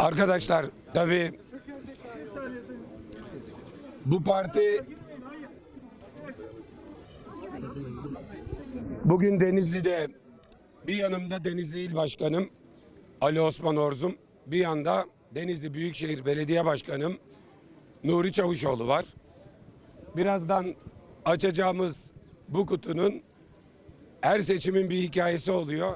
Arkadaşlar tabii bu parti bugün Denizli'de bir yanımda Denizli İl Başkanım Ali Osman Orzum bir yanda Denizli Büyükşehir Belediye Başkanım Nuri Çavuşoğlu var. Birazdan açacağımız bu kutunun her seçimin bir hikayesi oluyor.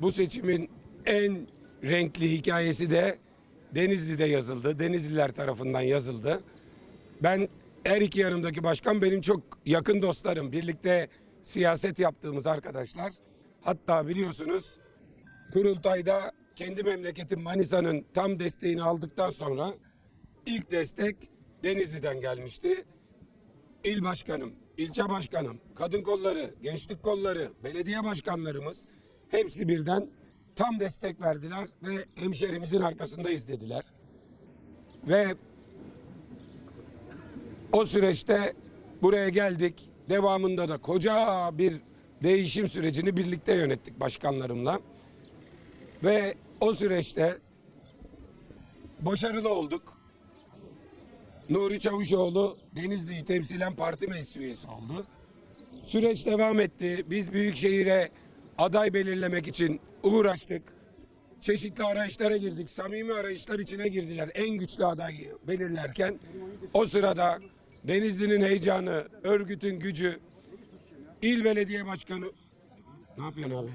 Bu seçimin en renkli hikayesi de Denizli'de yazıldı. Denizliler tarafından yazıldı. Ben her iki yanımdaki başkan benim çok yakın dostlarım. Birlikte siyaset yaptığımız arkadaşlar. Hatta biliyorsunuz kurultayda kendi memleketim Manisa'nın tam desteğini aldıktan sonra ilk destek Denizli'den gelmişti. İl başkanım, ilçe başkanım, kadın kolları, gençlik kolları, belediye başkanlarımız hepsi birden tam destek verdiler ve hemşerimizin arkasındayız dediler. Ve o süreçte buraya geldik. Devamında da koca bir değişim sürecini birlikte yönettik başkanlarımla. Ve o süreçte başarılı olduk. Nuri Çavuşoğlu Denizli'yi temsilen parti meclis üyesi oldu. Süreç devam etti. Biz Büyükşehir'e aday belirlemek için uğraştık. Çeşitli arayışlara girdik. Samimi arayışlar içine girdiler. En güçlü adayı belirlerken o sırada Denizli'nin heyecanı, örgütün gücü, il belediye başkanı ne yapıyorsun abi?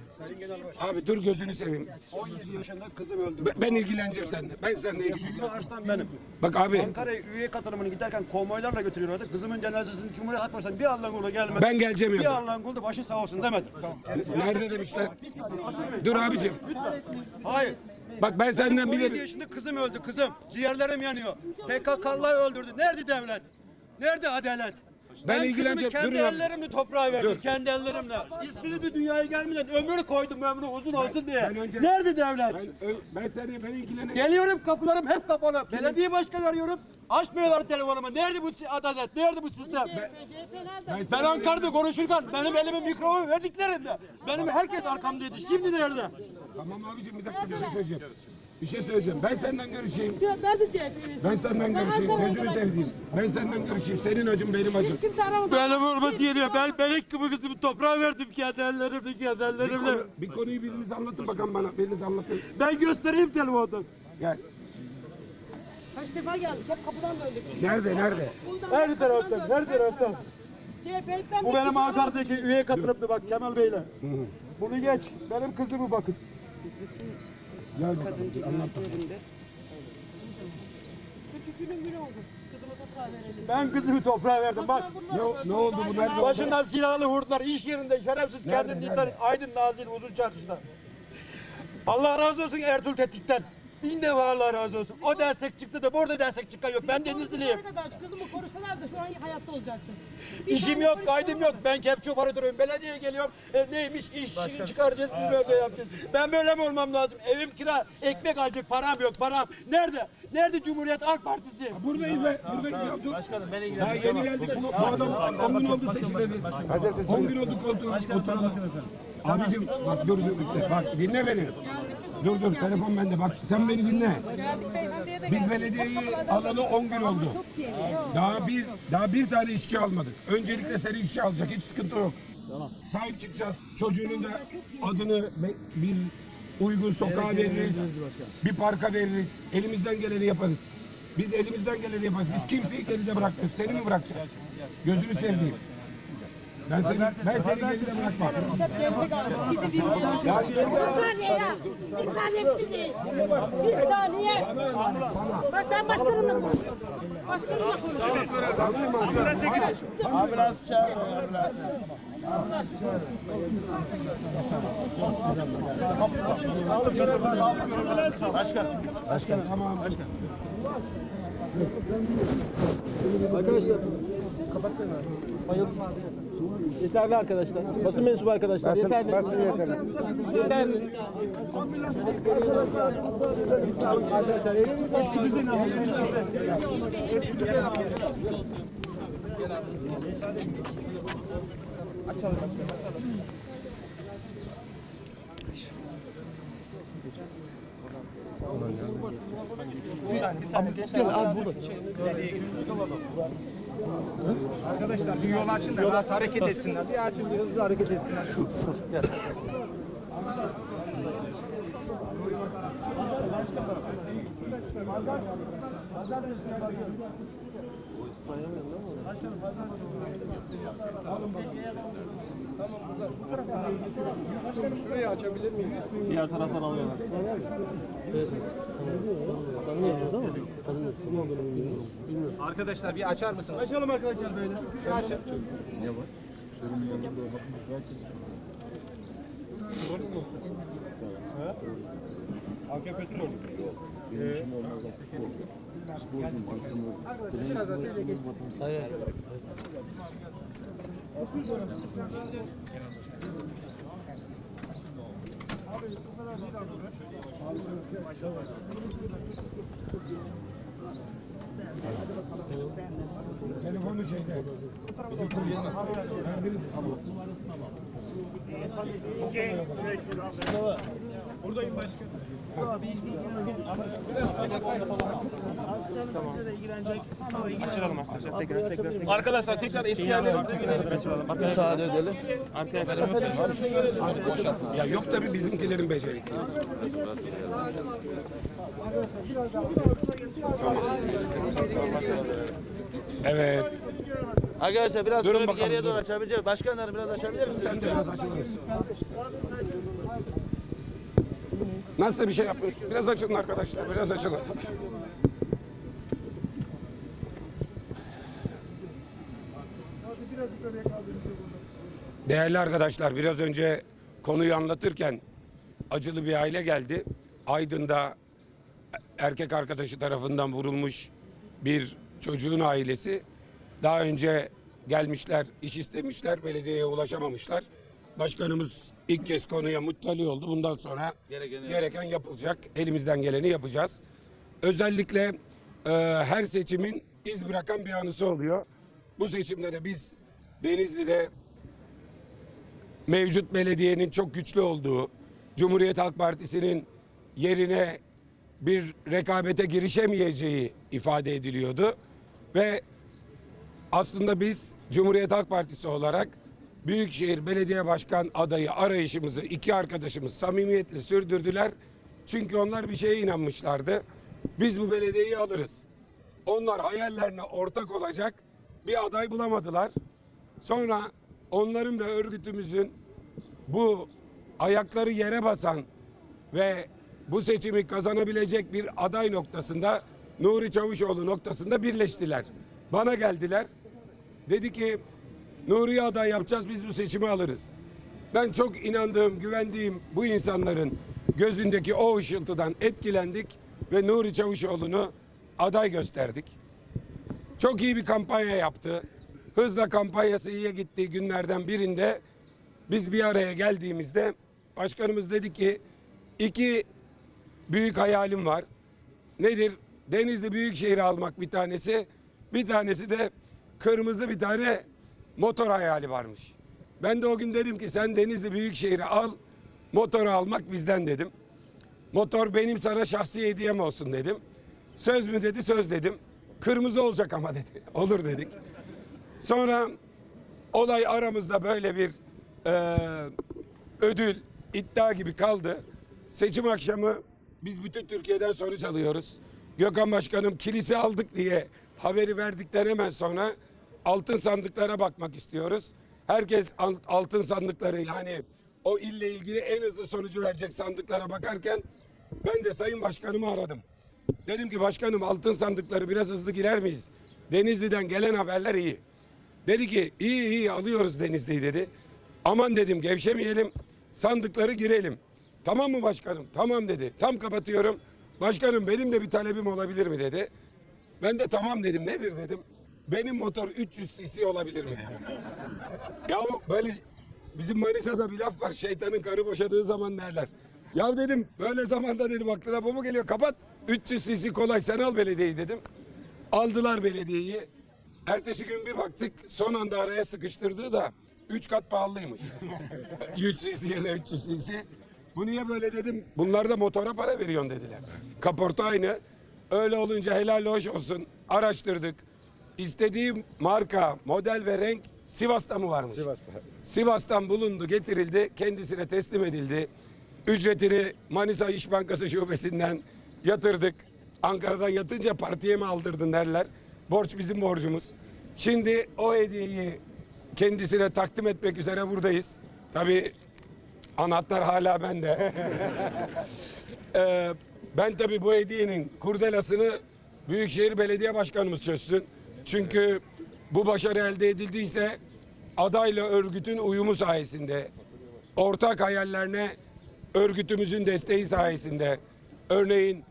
Abi dur gözünü seveyim. 17 yaşında kızım öldü. Ben- Ben ilgileneceğim seninle. Ben seninle ilgileneceğim. Arslan benim. Bak abi Ankara'ya üye katılımını giderken konvoylarla götürüyorlardı. Kızımın cenazesini Cumhuriyet Halk Partisi'nden bir Allah'ın kulu gelmedi. ben geleceğim Bir yanına. Allah'ın kulu da başı sağ olsun demedi. Nerede demişler? Dur abicim. Hayır. Bak ben senden 17 bilirim. yaşında kızım öldü kızım. Ciğerlerim yanıyor. PKK'lılar öldürdü. Nerede devlet? Nerede adalet? Ben Ben ilgileneceğim. kendi Durun abi. ellerimle toprağa verdim. Dur. Kendi ellerimle. İsmini de dünyaya gelmeden ömür koydum ömrü uzun olsun diye. ben önce- Nerede devlet? Ben, ö- ben seni ben ilgilenirim. Geliyorum kapılarım hep kapalı. Belediye başkanı arıyorum. Açmıyorlar telefonumu. Nerede bu si- adalet? Nerede bu sistem? Ben, Ben Ankara'da konuşurken benim elime mikrofon verdiklerinde benim herkes arkamdaydı. Şimdi nerede? Tamam abicim bir dakika bir şey söyleyeceğim. Bir şey söyleyeceğim. Ben senden görüşeyim. Ben de CHP'liyim. Ben senden görüşeyim. Gözünü seveyim. Ben senden görüşeyim. Senin acın benim acım. Hiç kimse aramadı. Benim olması geliyor. Ben belek gibi kızımı toprağa verdim kendi ellerimle kendi Bir, ellerimle. konu, bir konuyu biriniz anlatın bakalım bana. Biriniz anlatın. Ben göstereyim telefondan. Gel. Kaç defa geldik. Hep kapıdan döndük. Nerede nerede? Her taraftan, her taraftan. CHP'den Bu benim Ankara'daki üye katılımdı bak Kemal Bey'le. Bunu geç. Benim kızımı bakın. Gel bakalım. Günü oldu. Kızıma toprağı verelim. Ben kızımı toprağa verdim bak. Ne, ne oldu bu nerede oldu? Başından silahlı vurdular iş yerinde şerefsiz kendini. Aydın Nazil uzun çarşıda. Allah razı olsun Ertuğrul Tetik'ten. Bin defa Allah razı olsun. O destek çıktı da burada destek çıkan yok. Ben Denizliliyim. Ne kadar kızımı korusalar da şu an hayatta olacaktım. İşim yok, kaydım yok. Ben kepçe operatörüyüm. Belediyeye geliyorum. E, neymiş işini çıkaracağız, biz böyle yapacağız. Ben böyle mi olmam lazım? Evim kira, ekmek alacak param yok, param. Nerede? Nerede Cumhuriyet Halk Partisi? Buradayız be. Buradayız. Başkanım ben ilgilendim. Daha yeni geldik. Bu, bu adam 10 gün oldu seçileli. 10 gün oldu koltuğu. Abicim bak dur dur. dur. Bak dinle beni. Dur dur telefon bende. Bak sen beni dinle. Biz belediyeyi alalı 10 gün oldu. Daha bir daha bir tane işçi almadık. Öncelikle seni işçi alacak. Hiç sıkıntı yok. Sahip çıkacağız. Çocuğunun da adını bir uygun sokağa veririz. Bir parka veririz. Elimizden geleni yaparız. Biz elimizden geleni yaparız. Biz kimseyi geride bırakmıyoruz. Seni mi bırakacağız? Gözünü seveyim. Ben seni, ben seni geride bırakmam. Abi. Ya Bir saniye ya. Bir saniye bizi. Bir saniye. Bak ben başkanımla konuşuyorum. Başkanımla konuşuyorum. Arkadaşlar Yeterli arkadaşlar. Basın mensubu arkadaşlar. yeterli. Basın yeterli. Yeterli. Arkadaşlar bir yol açın da rahat hareket etsinler. Bir açın bir hızlı hareket etsinler. Şu. Diğer taraftan alıyorlar. Arkadaşlar bir açar mısınız? Açalım arkadaşlar böyle. Bir açın. Thank you. Telefonu şeyde. Bizim kuryenin. Verdiniz mi? Arkadaşlar tekrar eski yerlerimize gidelim. Müsaade edelim. Ya yok tabii bizimkilerin becerikli. Evet. Arkadaşlar biraz Durun şöyle bir bakalım, geriye doğru durun. açabilecek. Başkanlar biraz açabilir misiniz? Sen de biraz açılır mısın? Nasıl bir şey yapıyorsun? Biraz açılın arkadaşlar. Biraz açılın. Değerli arkadaşlar biraz önce konuyu anlatırken acılı bir aile geldi. Aydın'da erkek arkadaşı tarafından vurulmuş bir çocuğun ailesi. Daha önce gelmişler, iş istemişler, belediyeye ulaşamamışlar. Başkanımız ilk kez konuya muttali oldu. Bundan sonra gereken yapılacak. Elimizden geleni yapacağız. Özellikle e, her seçimin iz bırakan bir anısı oluyor. Bu seçimde de biz Denizli'de mevcut belediyenin çok güçlü olduğu, Cumhuriyet Halk Partisi'nin yerine bir rekabete girişemeyeceği ifade ediliyordu. Ve aslında biz Cumhuriyet Halk Partisi olarak Büyükşehir Belediye Başkan adayı arayışımızı iki arkadaşımız samimiyetle sürdürdüler. Çünkü onlar bir şeye inanmışlardı. Biz bu belediyeyi alırız. Onlar hayallerine ortak olacak bir aday bulamadılar. Sonra onların ve örgütümüzün bu ayakları yere basan ve bu seçimi kazanabilecek bir aday noktasında Nuri Çavuşoğlu noktasında birleştiler. Bana geldiler. Dedi ki Nuri'ye aday yapacağız biz bu seçimi alırız. Ben çok inandığım, güvendiğim bu insanların gözündeki o ışıltıdan etkilendik ve Nuri Çavuşoğlu'nu aday gösterdik. Çok iyi bir kampanya yaptı. Hızla kampanyası iyiye gittiği günlerden birinde biz bir araya geldiğimizde başkanımız dedi ki iki büyük hayalim var. Nedir? Denizli Büyükşehir'i almak bir tanesi. Bir tanesi de kırmızı bir tane motor hayali varmış. Ben de o gün dedim ki sen Denizli Büyükşehir'i al. Motoru almak bizden dedim. Motor benim sana şahsi hediyem olsun dedim. Söz mü dedi söz dedim. Kırmızı olacak ama dedi. Olur dedik. Sonra olay aramızda böyle bir eee, ödül iddia gibi kaldı. Seçim akşamı biz bütün Türkiye'den sonuç alıyoruz. Gökhan Başkanım kilise aldık diye haberi verdikten hemen sonra altın sandıklara bakmak istiyoruz. Herkes al- altın sandıkları yani o ille ilgili en hızlı sonucu verecek sandıklara bakarken ben de Sayın Başkanımı aradım. Dedim ki başkanım altın sandıkları biraz hızlı girer miyiz? Denizli'den gelen haberler iyi. Dedi ki iyi iyi alıyoruz Denizli'yi dedi. Aman dedim gevşemeyelim sandıkları girelim. Tamam mı başkanım? Tamam dedi. Tam kapatıyorum. Başkanım benim de bir talebim olabilir mi dedi. Ben de tamam dedim. Nedir dedim. Benim motor 300 cc olabilir mi dedim. ya bu böyle bizim Manisa'da bir laf var. Şeytanın karı boşadığı zaman derler. Ya dedim böyle zamanda dedim aklına bu mu geliyor? Kapat. 300 cc kolay sen al belediyeyi dedim. Aldılar belediyeyi. Ertesi gün bir baktık son anda araya sıkıştırdığı da 3 kat pahalıymış. 100 cc yerine 300 cc. Bu niye böyle dedim. Bunlar da motora para veriyorsun dediler. Kaporta aynı. Öyle olunca helal hoş olsun. Araştırdık. İstediğim marka, model ve renk Sivas'ta mı varmış? Sivas'ta. Sivas'tan bulundu, getirildi, kendisine teslim edildi. Ücretini Manisa İş Bankası şubesinden yatırdık. Ankara'dan yatınca partiye mi aldırdın derler. Borç bizim borcumuz. Şimdi o hediyeyi kendisine takdim etmek üzere buradayız. Tabii anahtar hala bende. Ee, ben tabii bu hediyenin kurdelasını Büyükşehir Belediye Başkanımız çözsün. Çünkü bu başarı elde edildiyse adayla örgütün uyumu sayesinde, ortak hayallerine örgütümüzün desteği sayesinde, örneğin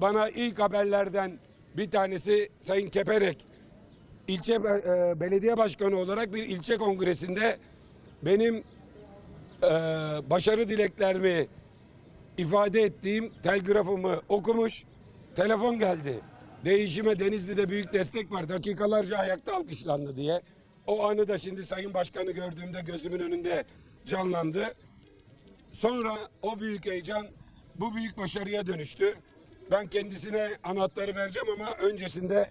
bana ilk haberlerden bir tanesi Sayın Keperek, ilçe e, belediye başkanı olarak bir ilçe kongresinde benim e, başarı dileklerimi ifade ettiğim telgrafımı okumuş. Telefon geldi. Değişime Denizli'de büyük destek var. Dakikalarca ayakta alkışlandı diye. O anı da şimdi Sayın Başkan'ı gördüğümde gözümün önünde canlandı. Sonra o büyük heyecan bu büyük başarıya dönüştü. Ben kendisine anahtarı vereceğim ama öncesinde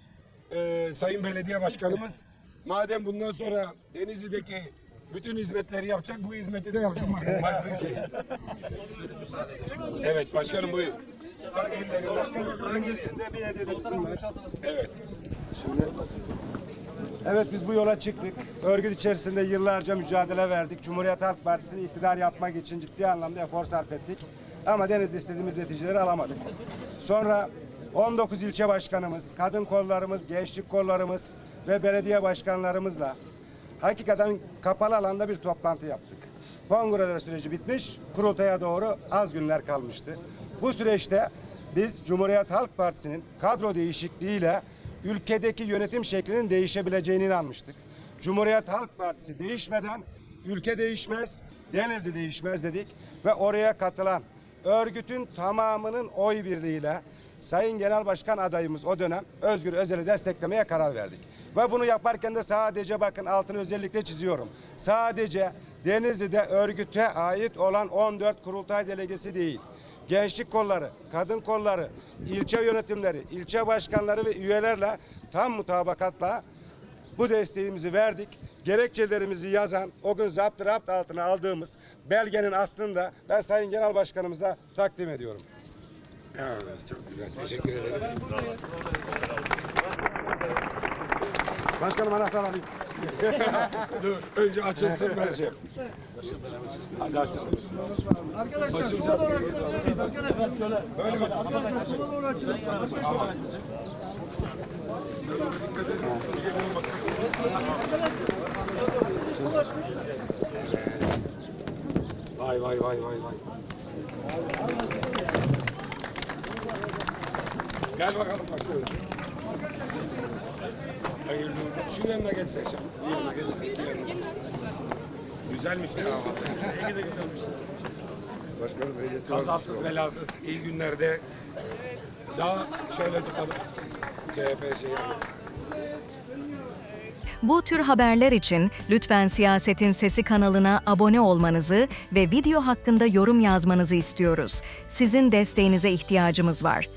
e, Sayın Belediye Başkanımız madem bundan sonra Denizli'deki bütün hizmetleri yapacak bu hizmeti de yapsın bakın. Başsın şey. Evet başkanım buyurun. Sen ellerini başkanım. Öncesinde bir var. Evet. Evet biz bu yola çıktık. Örgüt içerisinde yıllarca mücadele verdik. Cumhuriyet Halk Partisi'ni iktidar yapmak için ciddi anlamda efor sarf ettik. Ama Deniz'de istediğimiz neticeleri alamadık. Sonra 19 ilçe başkanımız, kadın kollarımız, gençlik kollarımız ve belediye başkanlarımızla hakikaten kapalı alanda bir toplantı yaptık. Kongreler süreci bitmiş, kurultaya doğru az günler kalmıştı. Bu süreçte biz Cumhuriyet Halk Partisi'nin kadro değişikliğiyle ülkedeki yönetim şeklinin değişebileceğine inanmıştık. Cumhuriyet Halk Partisi değişmeden ülke değişmez, Denizli değişmez dedik ve oraya katılan örgütün tamamının oy birliğiyle Sayın Genel Başkan adayımız o dönem Özgür Özel'i desteklemeye karar verdik. Ve bunu yaparken de sadece bakın altını özellikle çiziyorum. Sadece Denizli'de örgüte ait olan 14 kurultay delegesi değil. Gençlik kolları, kadın kolları, ilçe yönetimleri, ilçe başkanları ve üyelerle tam mutabakatla bu desteğimizi verdik. Gerekçelerimizi yazan, o gün zapt rapt altına aldığımız belgenin aslında ben Sayın Genel Başkanımıza takdim ediyorum. Evet, çok güzel. Teşekkür ederiz. Başkanım anahtar alayım. Dur, önce açılsın vereceğim. Hadi açalım. Arkadaşlar sola doğru açılabilir miyiz? Arkadaşlar. Böyle mi? Arkadaşlar sola doğru açılın. Arkadaşlar. Vay vay vay vay vay. Gel bakalım başkanım. Hayırlı uğurlu. Şu yanına geç Seçen. Bu yanına geç. Bu yanına. Güzelmiş de hava. Başkanım ehliyeti Kazasız belasız iyi günlerde daha şöyle tutalım. CHP şeyi. Bu tür haberler için lütfen Siyasetin Sesi kanalına abone olmanızı ve video hakkında yorum yazmanızı istiyoruz. Sizin desteğinize ihtiyacımız var.